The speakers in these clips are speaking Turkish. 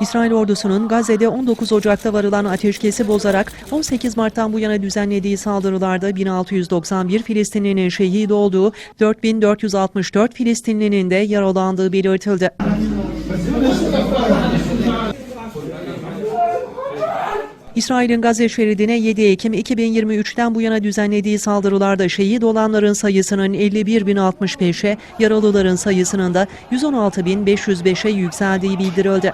İsrail ordusunun Gazze'de 19 Ocak'ta varılan ateşkesi bozarak 18 Mart'tan bu yana düzenlediği saldırılarda 1691 Filistinlinin şehit olduğu, 4464 Filistinlinin de yaralandığı belirtildi. İsrail'in Gazze şeridine 7 Ekim 2023'ten bu yana düzenlediği saldırılarda şehit olanların sayısının 51.065'e, yaralıların sayısının da 116.505'e yükseldiği bildirildi.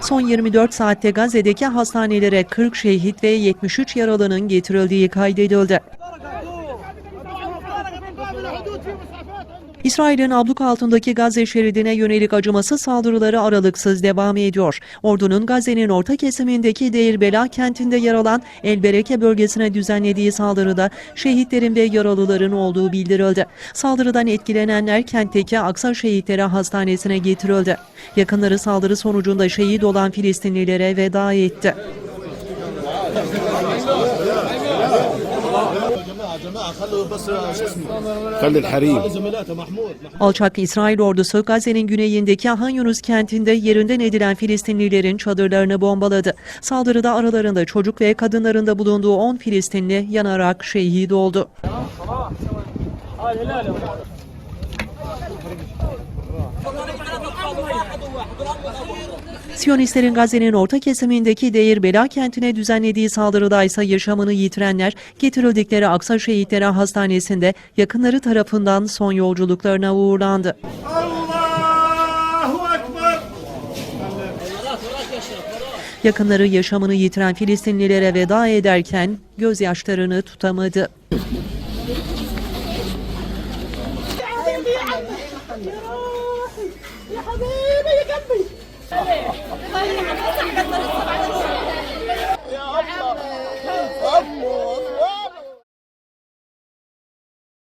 Son 24 saatte Gazze'deki hastanelere 40 şehit ve 73 yaralının getirildiği kaydedildi. İsrail'in abluk altındaki Gazze şeridine yönelik acımasız saldırıları aralıksız devam ediyor. Ordunun Gazze'nin orta kesimindeki Deir Bela kentinde yer alan El Bereke bölgesine düzenlediği saldırıda şehitlerin ve yaralıların olduğu bildirildi. Saldırıdan etkilenenler kentteki Aksa Şehitleri Hastanesi'ne getirildi. Yakınları saldırı sonucunda şehit olan Filistinlilere veda etti. Alçaklı İsrail ordusu Gazze'nin güneyindeki Han Yunus kentinde yerinden edilen Filistinlilerin çadırlarını bombaladı. Saldırıda aralarında çocuk ve kadınların da bulunduğu 10 Filistinli yanarak şehit oldu. Hadi, hadi, hadi. Siyonistlerin Gazze'nin orta kesimindeki Deir Bela kentine düzenlediği saldırıda ise yaşamını yitirenler getirildikleri Aksa Şehitleri Hastanesi'nde yakınları tarafından son yolculuklarına uğurlandı. Yakınları yaşamını yitiren Filistinlilere veda ederken gözyaşlarını tutamadı. 这里这